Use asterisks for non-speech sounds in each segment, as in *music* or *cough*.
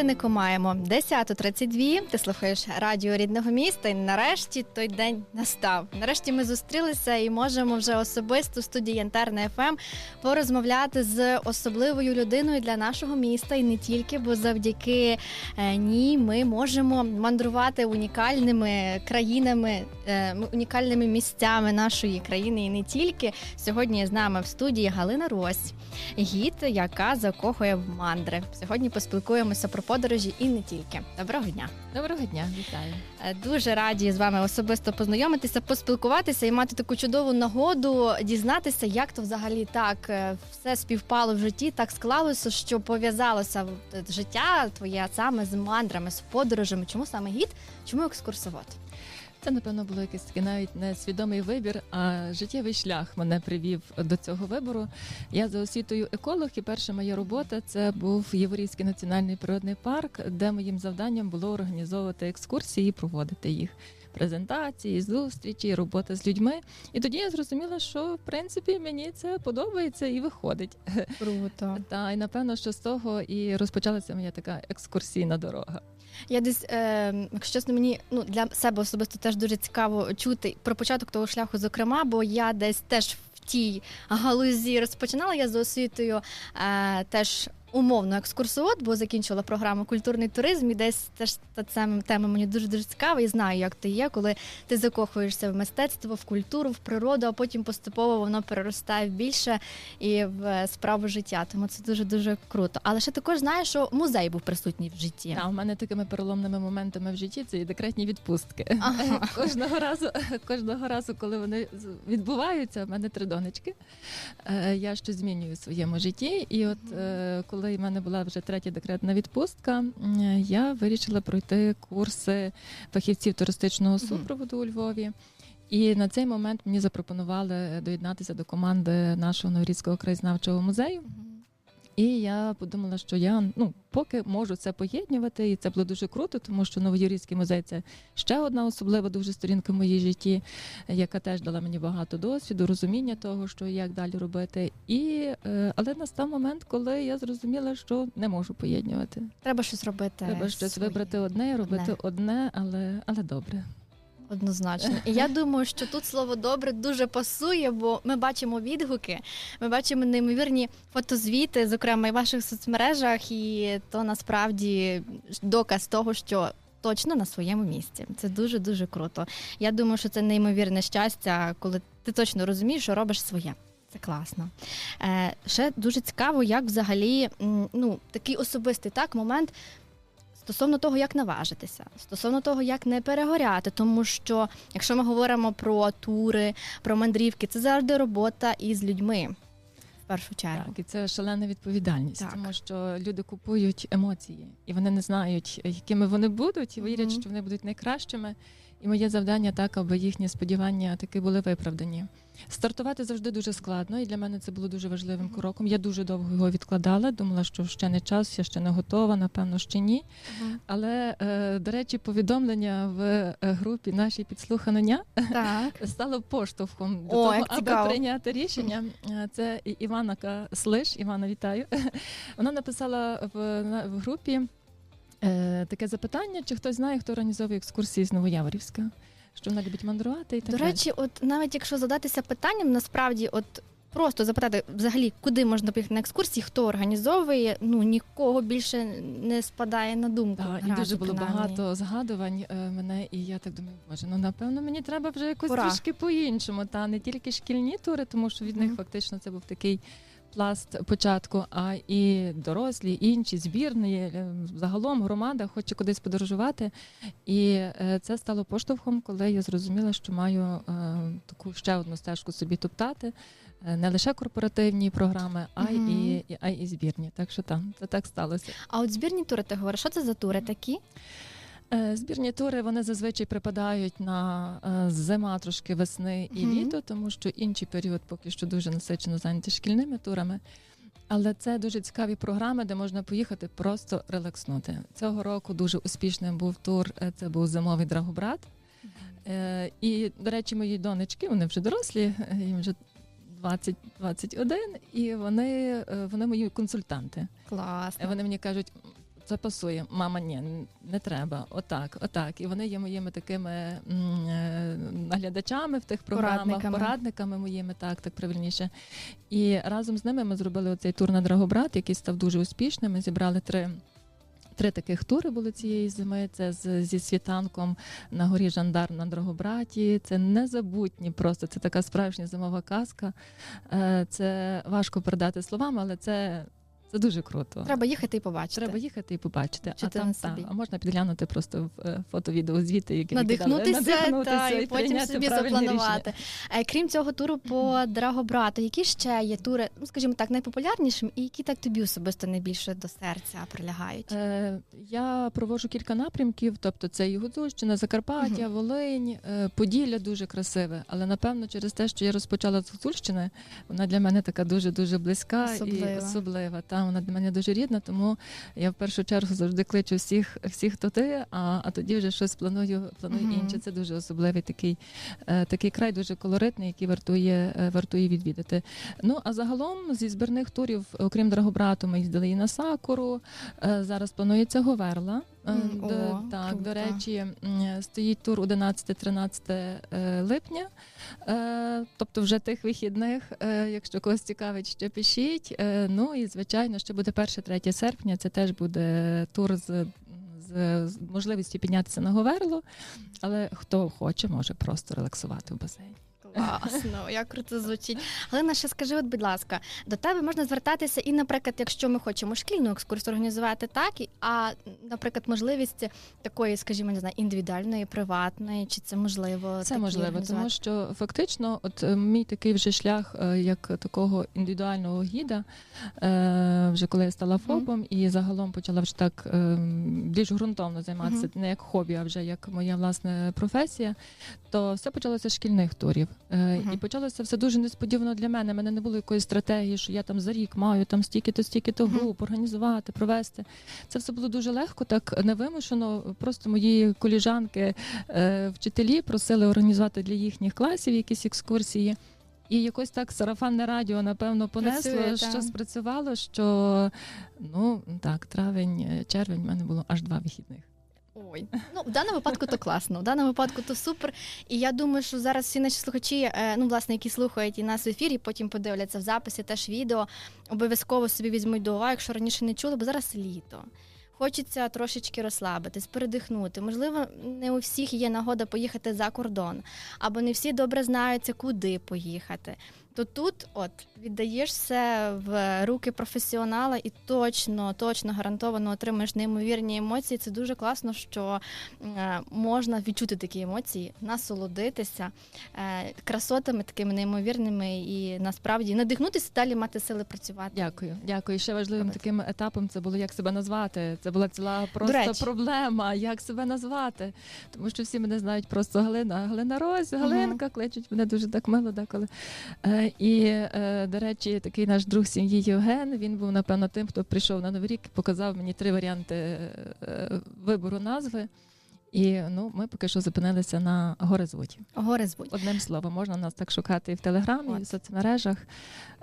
годиннику маємо 10.32. Ти слухаєш радіо рідного міста. І нарешті той день настав. Нарешті ми зустрілися і можемо вже особисто в студії Янтарна ФМ порозмовляти з особливою людиною для нашого міста і не тільки, бо завдяки е, ній ми можемо мандрувати унікальними країнами, е, унікальними місцями нашої країни і не тільки. Сьогодні з нами в студії Галина Рось, гід, яка закохує в мандри. Сьогодні поспілкуємося про подорожі і не тільки. Доброго дня! Доброго дня, вітаю. Е, Дуже раді з вами особисто познайомитися, поспілкуватися і мати таку чудову нагоду дізнатися, як то взагалі так е, все співпало в житті, так склалося, що пов'язалося в- життя твоє саме з мандрами, з подорожами. Чому саме гід? Чому екскурсовод? Це напевно було якийсь такий навіть не свідомий вибір, а життєвий шлях мене привів до цього вибору. Я за освітою еколог, і перша моя робота це був Єворівський національний природний парк, де моїм завданням було організовувати екскурсії і проводити їх. Презентації, зустрічі, робота з людьми. І тоді я зрозуміла, що в принципі мені це подобається і виходить. Круто. Та і напевно, що з того і розпочалася моя така екскурсійна дорога. Я десь, е, якщо чесно, мені ну для себе особисто теж дуже цікаво чути про початок того шляху, зокрема, бо я десь теж в тій галузі розпочинала. Я за освітою е, теж. Умовно екскурсовод, бо закінчила програму культурний туризм, і десь теж та ця тема мені дуже дуже цікава. І знаю, як ти є, коли ти закохуєшся в мистецтво, в культуру, в природу, а потім поступово воно переростає в більше і в е, справу життя. Тому це дуже дуже круто. Але ще також знаю, що музей був присутній в житті. А у мене такими переломними моментами в житті це і декретні відпустки. Ага. *laughs* Кожного разу, кожного разу, коли вони відбуваються, в мене три донечки. Е, Я щось змінюю в своєму житті. І от е, коли в мене була вже третя декретна відпустка, я вирішила пройти курси фахівців туристичного супроводу у Львові. І на цей момент мені запропонували доєднатися до команди нашого Новорізького краєзнавчого музею. І я подумала, що я ну поки можу це поєднувати, і це було дуже круто, тому що Новоюрійський музей це ще одна особлива дуже сторінка в моїй житті, яка теж дала мені багато досвіду, розуміння того, що і як далі робити. І е, але настав момент, коли я зрозуміла, що не можу поєднувати. Треба щось робити. Треба щось своє. вибрати одне, робити Одне. одне, але але добре. Однозначно. І я думаю, що тут слово добре дуже пасує, бо ми бачимо відгуки, ми бачимо неймовірні фотозвіти, зокрема і в ваших соцмережах, і то насправді доказ того, що. Точно на своєму місці. Це дуже дуже круто. Я думаю, що це неймовірне щастя, коли ти точно розумієш, що робиш своє. Це класно. Е, ще дуже цікаво, як взагалі ну, такий особистий так момент стосовно того, як наважитися, стосовно того, як не перегоряти, тому що якщо ми говоримо про тури, про мандрівки, це завжди робота із людьми. Першу чергу. Так, і це шалена відповідальність, Так. тому що люди купують емоції, і вони не знають, якими вони будуть, і вірять, Мгм. що вони будуть найкращими. І моє завдання так, аби їхні сподівання таки були виправдані. Стартувати завжди дуже складно, і для мене це було дуже важливим кроком. Я дуже довго його відкладала. Думала, що ще не час, я ще не готова, напевно, ще ні. Але е, до речі, повідомлення в е, групі нашій підслухання Так. *laughs* стало поштовхом до О, того, аби цікаво. прийняти рішення. Е, Це Івана Слиш. Івана, вітаю. *laughs* Вона написала в, в групі е, таке запитання: чи хтось знає, хто організовує екскурсії з Новояворівська? Що вона любить мандрувати і так До далі. речі, от навіть якщо задатися питанням, насправді, от просто запитати взагалі, куди можна поїхати на екскурсії, хто організовує, ну нікого більше не спадає на думку. Так, і дуже було принаймні. багато згадувань е, мене, і я так думаю, боже, ну напевно мені треба вже якось Пора. трішки по-іншому. Та не тільки шкільні тури, тому що від них Мгм. фактично це був такий пласт початку, а і дорослі, і інші збірні, е, загалом громада хоче кудись подорожувати. І е, це стало поштовхом, коли я зрозуміла, що маю е, таку ще одну стежку собі топтати. Не лише корпоративні програми, а й Мгм. і, і, а й і збірні. Так що там це так сталося. А от збірні тури, ти говориш, що це за тури такі? Е, Збірні тури вони зазвичай припадають на е, зима, трошки весни і Мгм. літо, тому що інший період поки що дуже насичено зайняті шкільними турами. Але це дуже цікаві програми, де можна поїхати просто релакснути. Цього року дуже успішним був тур. е, Це був зимовий драгобрат. Е, І, до речі, мої донечки, вони вже дорослі, їм вже 20-21, і вони, вони мої консультанти. Класно. Вони мені кажуть, це пасує. Мама, ні, не треба. Отак, отак. І вони є моїми такими е, наглядачами в тих програмах, Порадниками. порадниками моїми, так, так правильніше. І разом з ними ми зробили оцей тур на Драгобрат, який став дуже успішним. Ми зібрали три. Три таких тури були цієї зими. Це з, зі світанком на горі Жандарм на Драгобраті. Це незабутні, просто це така справжня зимова казка. Е, Це важко передати словами, але це, це дуже круто. Треба їхати і побачити. Треба їхати і побачити. Чи а там та, а можна підглянути просто в е, фото-відео звіти, які надихнутися, надихнутися та, і потім собі запланувати. Е, Крім цього туру по Драгобрату, які ще є тури, ну скажімо так, найпопулярнішим, і які так тобі особисто найбільше до серця прилягають? Е, я проводжу кілька напрямків, тобто це і Гуцульщина, Закарпаття, Волинь, е, Поділля дуже красиве. Але напевно через те, що я розпочала з Гуцульщини, вона для мене така дуже дуже близька і Особлива. особлива. Та вона для мене дуже рідна, тому я в першу чергу завжди кличу всіх, всіх туди, а, а тоді вже щось планую, планую Мгм. інше. Це дуже особливий такий, е, такий край, дуже колоритний, який вартує, е, вартує відвідати. Ну а загалом зі збірних турів, окрім Драгобрату, ми їздили і на Сакуру. Е, Зараз планується Говерла. До- о, так, круто. до речі, стоїть тур 11-13 е, липня. Е, Тобто вже тих вихідних, е, якщо когось цікавить, ще пишіть. Ну і звичайно, ще буде 1-3 серпня. Це теж буде тур з. З з можливістю піднятися на Говерло, але хто хоче, може просто релаксувати в басейні. Класно, як круто звучить. Галина, ще скажи, от, будь ласка, до тебе можна звертатися і, наприклад, якщо ми хочемо шкільну екскурсію організувати, так а, наприклад, можливість такої, скажімо, не знаю, індивідуальної, приватної, чи це можливо? Це можливо, тому що фактично, от е, мій такий вже шлях, е, як такого індивідуального гіда, е, вже коли я стала ФОПом і загалом почала вже так більш ґрунтовно займатися не як хобі, а вже як моя власне професія, то все почалося з шкільних турів. Е. І почалося все дуже несподівано для мене. У мене не було якоїсь стратегії, що я там за рік маю там стільки-то, стільки-то груп організувати, провести. Це все було дуже легко, так невимушено. Просто мої коліжанки, е, вчителі просили організувати для їхніх класів якісь екскурсії. І якось так сарафанне радіо, напевно, понесло, Працює, що так. спрацювало, що ну так, травень, червень, в мене було аж два вихідних. Ой, ну в даному випадку то класно, в даному випадку то супер. І я думаю, що зараз всі наші слухачі, е, ну власне, які слухають і нас в ефірі, потім подивляться в записі теж відео, обов'язково собі візьмуть до уваги, якщо раніше не чули, бо зараз літо. Хочеться трошечки розслабитись, передихнути. Можливо, не у всіх є нагода поїхати за кордон, або не всі добре знаються, куди поїхати. То тут, от, віддаєш все в руки професіонала і точно, точно гарантовано отримаєш неймовірні емоції. Це дуже класно, що е, можна відчути такі емоції, насолодитися е, красотами такими неймовірними і насправді надихнутися далі мати сили працювати. Дякую, дякую. Ще важливим Давайте. таким етапом це було як себе назвати. Це була ціла просто проблема, як себе назвати. Тому що всі мене знають просто Галина, Галина Рось, Галинка, кличуть мене дуже так мило деколи. Е, і, е, до речі, такий наш друг сім'ї Євген. Він був, напевно, тим, хто прийшов на Новий рік, показав мені три варіанти е, вибору назви. І ну, ми поки що зупинилися на гори-звуті. Гори звуть. Одним словом, можна нас так шукати і в телеграмі, і в соцмережах.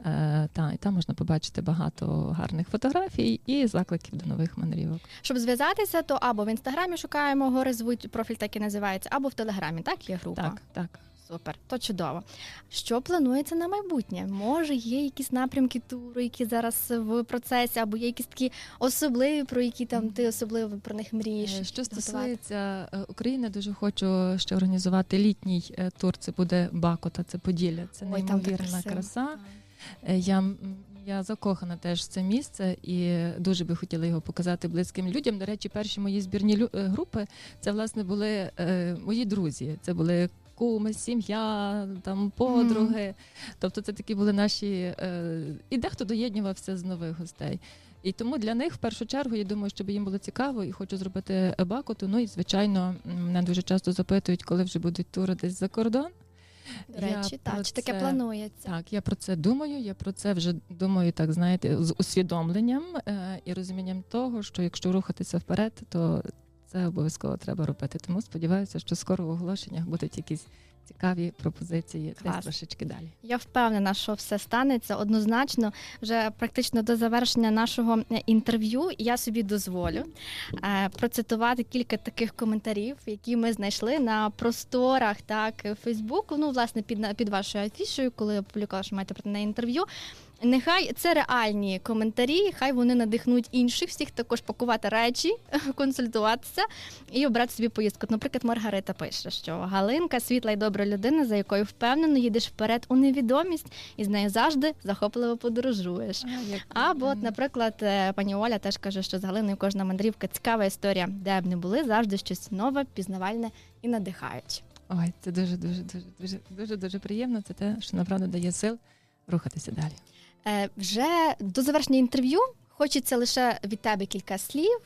Е, та, і там можна побачити багато гарних фотографій і закликів до нових мандрівок. Щоб зв'язатися, то або в інстаграмі шукаємо гори звуть, профіль так і називається, або в телеграмі. Так є група. Так, так. Супер, то чудово. Що планується на майбутнє? Може, є якісь напрямки туру, які зараз в процесі, або є якісь такі особливі, про які там ти особливо про них мрієш? Е, Що стосується е, України, дуже хочу ще організувати літній е, тур. Це буде Бакота, це Поділля. Це Ой, неймовірна краса. Я, я закохана теж в це місце і дуже би хотіла його показати близьким людям. До речі, перші мої збірні групи це власне були мої друзі. Це були куми, сім'я, там подруги. Тобто, це такі були наші е, і дехто доєднювався з нових гостей. І тому для них в першу чергу я думаю, щоб їм було цікаво, і хочу зробити бакоту. Ну і звичайно, мене дуже часто запитують, коли вже будуть тури десь за кордон. До речі, про так, чи таке це- планується? Так, я про це думаю. Я про це вже думаю, так знаєте, з усвідомленням е, і розумінням того, що якщо рухатися вперед, то це обов'язково треба робити. Тому сподіваюся, що скоро в оголошеннях будуть якісь цікаві пропозиції Клас. десь трошечки далі. Я впевнена, що все станеться однозначно. Вже практично до завершення нашого е, інтерв'ю я собі дозволю е, процитувати кілька таких коментарів, які ми знайшли на просторах так Фейсбуку. Ну, власне, під під вашою афішою, коли опублікувала, що маєте проти неї інтерв'ю. Нехай це реальні коментарі, хай вони надихнуть інших всіх також пакувати речі, *laughs* консультуватися і обрати собі поїздку. Наприклад, Маргарита пише, що Галинка світла і добра людина, за якою впевнено їдеш вперед у невідомість, і з нею завжди захопливо подорожуєш. Або, от, наприклад, е, пані Оля теж каже, що з Галиною кожна мандрівка цікава історія, де б не були, завжди щось нове, пізнавальне і надихаюче. Ой, це дуже, дуже, дуже, дуже, дуже, дуже приємно. Це те, що направду дає сил рухатися далі. Е, вже до завершення інтерв'ю хочеться лише від тебе кілька слів.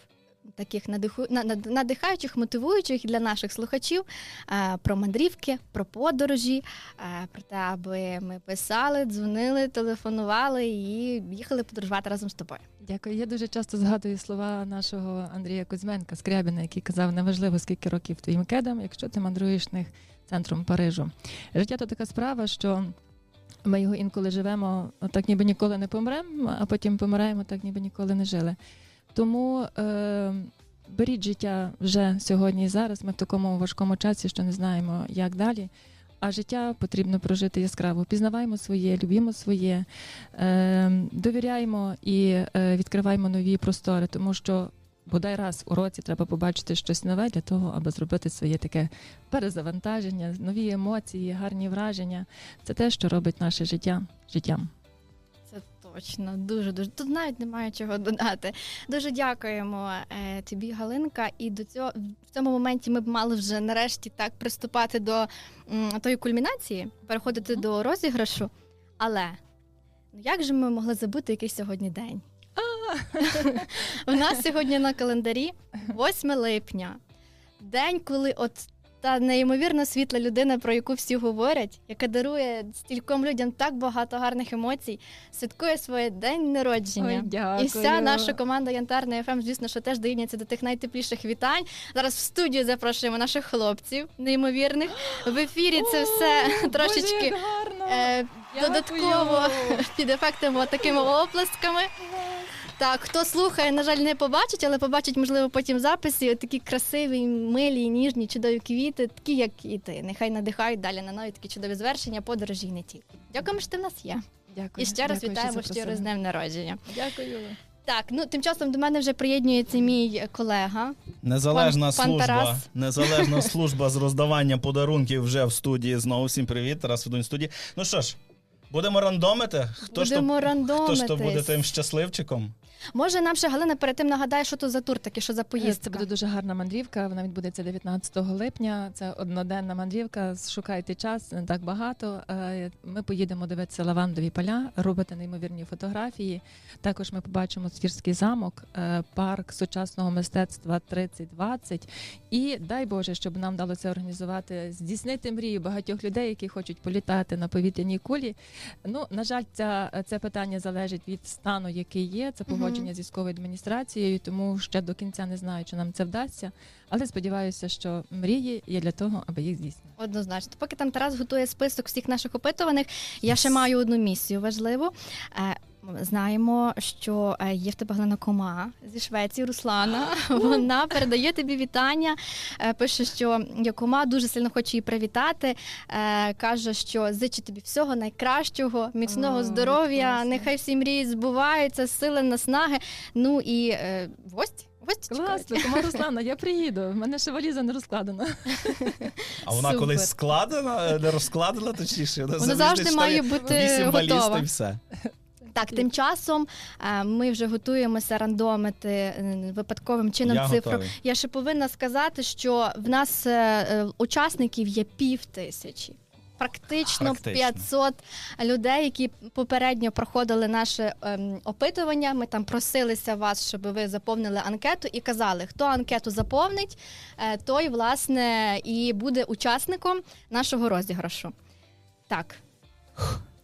Таких надиху... надихаючих, мотивуючих для наших слухачів е, про мандрівки, про подорожі, е, про те, аби ми писали, дзвонили, телефонували і їхали подорожувати разом з тобою. Дякую. Я дуже часто згадую слова нашого Андрія Кузьменка Скрябіна, який казав: неважливо, скільки років твоїм кедам, якщо ти мандруєш них центром Парижу. Життя то така справа, що ми його інколи живемо, так ніби ніколи не помремо, а потім помираємо, так ніби ніколи не жили. Тому е, беріть життя вже сьогодні і зараз. Ми в такому важкому часі, що не знаємо, як далі. А життя потрібно прожити яскраво. Пізнаваємо своє, любімо своє, е, довіряємо і е, відкриваємо нові простори, тому що бодай раз у році треба побачити щось нове для того, аби зробити своє таке перезавантаження, нові емоції, гарні враження. Це те, що робить наше життя життям. Це точно, дуже дуже. Тут навіть немає чого додати. Дуже дякуємо е, тобі, Галинка. І до цього в цьому моменті ми б мали вже нарешті так приступати до м, тої кульмінації, переходити Мгм. до розіграшу. Але ну як же ми могли забути який сьогодні день? У нас сьогодні на календарі 8 липня. День, коли от та неймовірно світла людина, про яку всі говорять, яка дарує стільком людям так багато гарних емоцій, святкує своє день народження. дякую. І вся наша команда Янтарний ФМ, звісно, що теж доєднується до тих найтепліших вітань. Зараз в студію запрошуємо наших хлопців, неймовірних. В ефірі це все трошечки е, додатково *laughs* під ефектами такими оплесками. Так, хто слухає, на жаль, не побачить, але побачить, можливо, потім в записі такі красиві, милі, ніжні, чудові квіти, такі, як і ти. Нехай надихають далі на нові такі чудові звершення, подорожі і не тільки. Дякуємо, що ти в нас є. Дякую. І ще раз Дякую, вітаємо що щиро з днем народження. Дякую. Так, ну тим часом до мене вже приєднується мій колега. Незалежна Пан- пан служба, Тарас. незалежна *laughs* служба з роздавання подарунків вже в студії. Знову всім привіт, Тарас Федунь студії. Ну що ж, будемо рандомити. Хто ж то, Будемо хто ж то буде тим щасливчиком? Може, нам ще Галина перед тим нагадає, що то за тур таки, що за поїздка. Це буде дуже гарна мандрівка. Вона відбудеться 19 липня. Це одноденна мандрівка. Шукайте час, не так багато. Е, Ми поїдемо дивитися лавандові поля, робити неймовірні фотографії. Також ми побачимо Свірський замок, е, парк сучасного мистецтва 3020. І дай Боже, щоб нам вдалося організувати, здійснити мрію багатьох людей, які хочуть політати на повітряній кулі. Ну на жаль, ця це питання залежить від стану, який є. Це Мгм. Погодження з військовою адміністрацією, тому ще до кінця не знаю, чи нам це вдасться. Але сподіваюся, що мрії є для того, аби їх здійснити. Однозначно, поки там Тарас готує список всіх наших опитуваних, я ще маю одну місію важливу. Знаємо, що е, є в тебе Галина Кома зі Швеції, Руслана. Вона передає тобі вітання. е, Пише, що Кома дуже сильно хоче її привітати. е, Каже, що зичу тобі всього найкращого, міцного здоров'я. Нехай всі мрії збуваються, сили наснаги. Ну і гості. Класно, Кома Руслана, я приїду. В мене ще валіза не розкладена. А вона Супер. колись складена, не розкладена, точніше. Вона завжди має бути вісім валіз готова. й все. Так, тим часом е, ми вже готуємося рандомити е, випадковим чином Я цифру. готовий. Я ще повинна сказати, що в нас е, е, учасників є пів тисячі. Практично, Практично. 500 людей, які попередньо проходили наше ем, опитування. Ми там просилися вас, щоб ви заповнили анкету і казали, хто анкету заповнить, е, той власне і буде учасником нашого розіграшу. Так,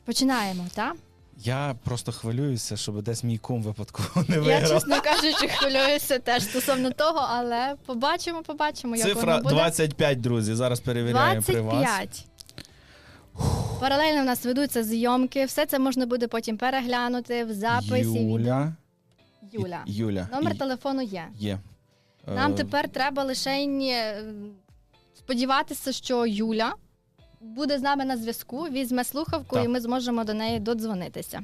починаємо, так? Я просто хвилююся, щоб десь мій кум випадково *laughs* не Я, чесно кажучи, хвилююся теж стосовно того, але побачимо, побачимо, як Цифра воно буде. 25, друзі. Зараз перевіряємо при вас. 25. Паралельно в нас ведуться зйомки. Все це можна буде потім переглянути в записі. відео. Юля. Юля. Юля. Номер І- телефону є. Є. Нам Е, тепер треба лише е, сподіватися, що Юля буде з нами на зв'язку, візьме слухавку, Так. і ми зможемо до неї додзвонитися.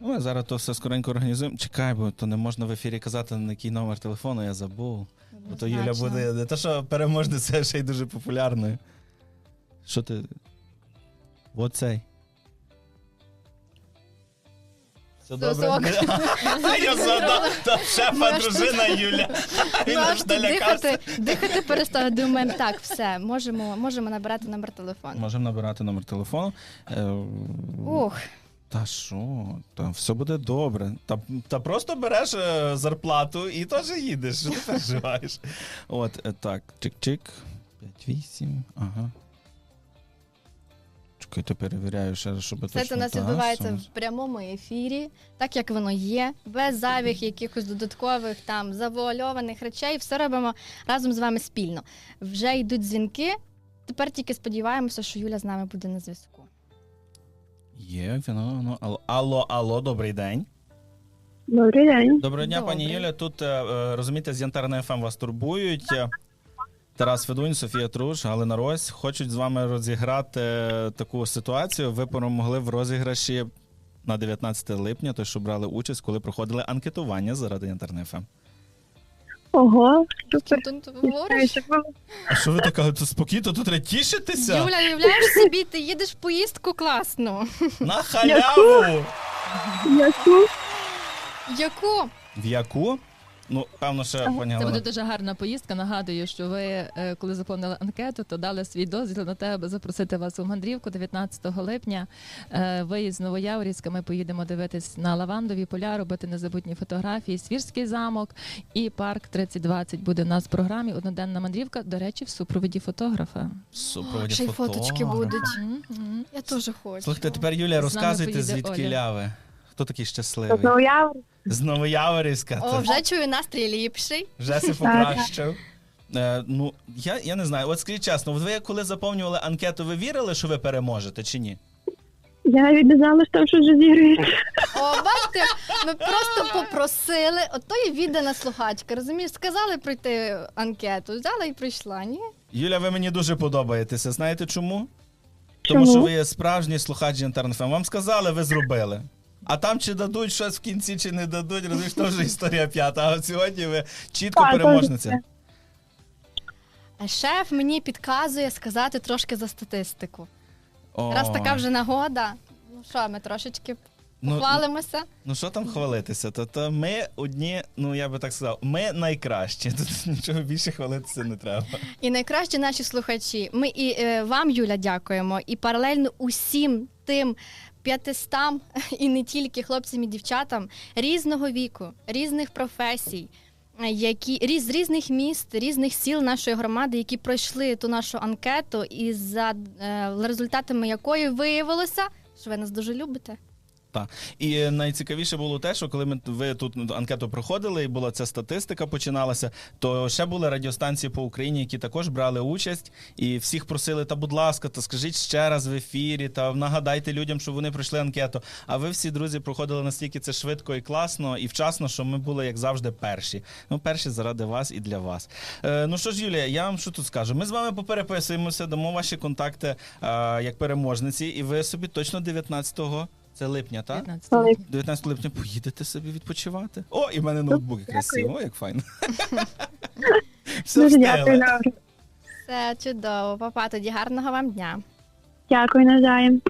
Ну, Ми зараз то все скоренько організуємо. Чекай, бо то не можна в ефірі казати, на який номер телефону, я забув. Бо то Юля буде не те, що переможниця, це ще й дуже популярною. Що ти. Оцей. Все добре. ок. Я задав, шефа дружина Юля. Він аж дихати, дихати перестали. Думаємо, так, все, можемо, можемо набирати номер телефону. Можемо набирати номер телефону. Е, Ух, Та що? Та все буде добре. Та, та просто береш е, зарплату і теж їдеш. Що *laughs* ти переживаєш? От, е, так, чик-чик. 5-8. Ага. Чекайте, перевіряю ще раз, щоб все точно. це у нас Та, відбувається все. в прямому ефірі, так як воно є, без зайвих якихось додаткових там завуальованих речей. Все робимо разом з вами спільно. Вже йдуть дзвінки. Тепер тільки сподіваємося, що Юля з нами буде на зв'язку. Є, воно, воно. Алло, алло, алло, добрий день. Добрий день. Доброго дня, пані Добрий. Юля. Тут е, е, розумієте, з Янтарної ФМ вас турбують. Тарас Федунь, Софія Труш, Галина Рось хочуть з вами розіграти е, таку ситуацію. Ви перемогли в розіграші на 19 липня, той, що брали участь, коли проходили анкетування заради Янтарної ФМ. Ого, супер. Говориш? А що ви така тут спокійно, тут треба тішитися? Юля, уявляєш собі, ти їдеш в поїздку класну. На халяву! Яку? Яку? В яку? Ну, певно, ще пані Це буде дуже гарна поїздка. Нагадую, що ви, е, коли заповнили анкету, то дали свій дозвіл на те, аби запросити вас у мандрівку 19 липня. Е, Виїзд з Новояворівська. Ми поїдемо дивитись на лавандові поля, робити незабутні фотографії, свірський замок і парк 3020 буде в нас в програмі. Одноденна мандрівка. До речі, в супроводі фотографа. Супроводі Ще й фоточки будуть. Я теж хочу. Слухайте, тепер Юля, розказуйте, звідки Оля. ляви. Хто такий щасливий? З Новояворівська. О, вже чую настрій ліпший. Вже *laughs* се покращив. Е, ну, я, я не знаю. От скажіть чесно, ви коли заповнювали анкету, ви вірили, що ви переможете чи ні? я навіть не знала, що там щось. О, бачите, ми просто попросили. Ото є віддана слухачка, розумієш? Сказали пройти анкету, взяла і прийшла. Ні? Юля, ви мені дуже подобаєтеся. Знаєте чому? Тому що ви є справжній слухач інтернефем. Вам сказали, ви зробили. А там чи дадуть щось в кінці, чи не дадуть, розумієш, то вже історія п'ята. А от сьогодні ви чітко Так, переможниця. шеф мені підказує сказати трошки за статистику. О, Раз така вже нагода. Ну що, ми трошечки хвалимося. Ну що там хвалитися? То, то ми одні, ну я би так сказав, ми найкращі. Тут *laughs* нічого більше хвалитися не треба. І найкращі наші слухачі. Ми і е, вам, Юля, дякуємо, і паралельно усім тим п'ятистам, *laughs* і не тільки хлопцям і дівчатам різного віку, різних професій. е, Які різ різних міст, різних сіл нашої громади, які пройшли ту нашу анкету, і за е, результатами якої виявилося, що ви нас дуже любите. І найцікавіше було те, що коли ми ви тут анкету проходили, і була ця статистика починалася, то ще були радіостанції по Україні, які також брали участь, і всіх просили, та будь ласка, та скажіть ще раз в ефірі, та нагадайте людям, що вони пройшли анкету. А ви всі друзі проходили настільки це швидко і класно, і вчасно, що ми були як завжди перші. Ну, перші заради вас і для вас. Е, ну що ж, Юлія, я вам що тут скажу? Ми з вами попереписуємося, дамо ваші контакти е, як переможниці, і ви собі точно 19-го. Це липня, так? 19 19 липня поїдете собі відпочивати. О, і в мене ноутбук красиво, О, як файно. *laughs* Все дуже дякую, встигли. добре. Все чудово, папа. Тоді гарного вам дня. Дякую навзаєм.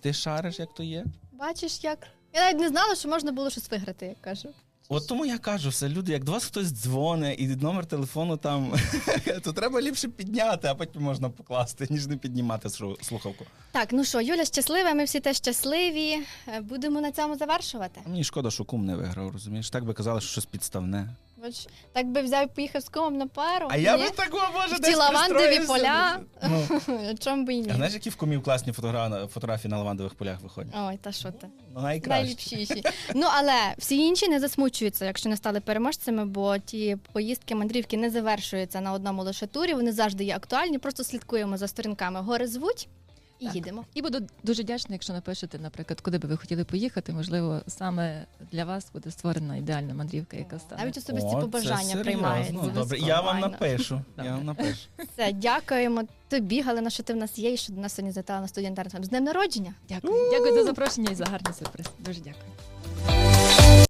Ти шариш, як то є? Бачиш, як я навіть не знала, що можна було щось виграти, як кажу. От тому я кажу все, люди, як до вас хтось дзвонить і номер телефону там, *laughs* то треба ліпше підняти, а потім можна покласти, ніж не піднімати слу- слухавку. Так, ну що, Юля щаслива, ми всі теж щасливі. Е, Будемо на цьому завершувати. Мені шкода, що кум не виграв, розумієш? Так би казали, що щось підставне. Бач, так би взяв поїхав з комом на пару. А я би так, о, може, В десь ті лавандові поля. *laughs* Ну, *laughs* Чом би і ні? а знаєш, які в кумів класні фотогра- фотографії на лавандових полях виходять? Ой, та що ти? Ну, найкраще. Найліпшіші. Ну але всі інші не засмучуються, якщо не стали переможцями, бо ті поїздки, мандрівки не завершуються на одному лише турі. Вони завжди є актуальні. Просто слідкуємо за сторінками Гори звуть. І Так. їдемо. І буду дуже вдячна, якщо напишете, наприклад, куди би ви хотіли поїхати. Можливо, саме для вас буде створена ідеальна мандрівка, яка стане. Навіть особисті О, побажання приймають. Ну, Добре, я вам напишу. Я вам напишу. Все, дякуємо тобі, Галина, що ти в нас є і що до нас сьогодні завітала на студію інтернет. З днем народження! Дякую. Дякую за запрошення і за гарний сюрприз. Дуже дякую.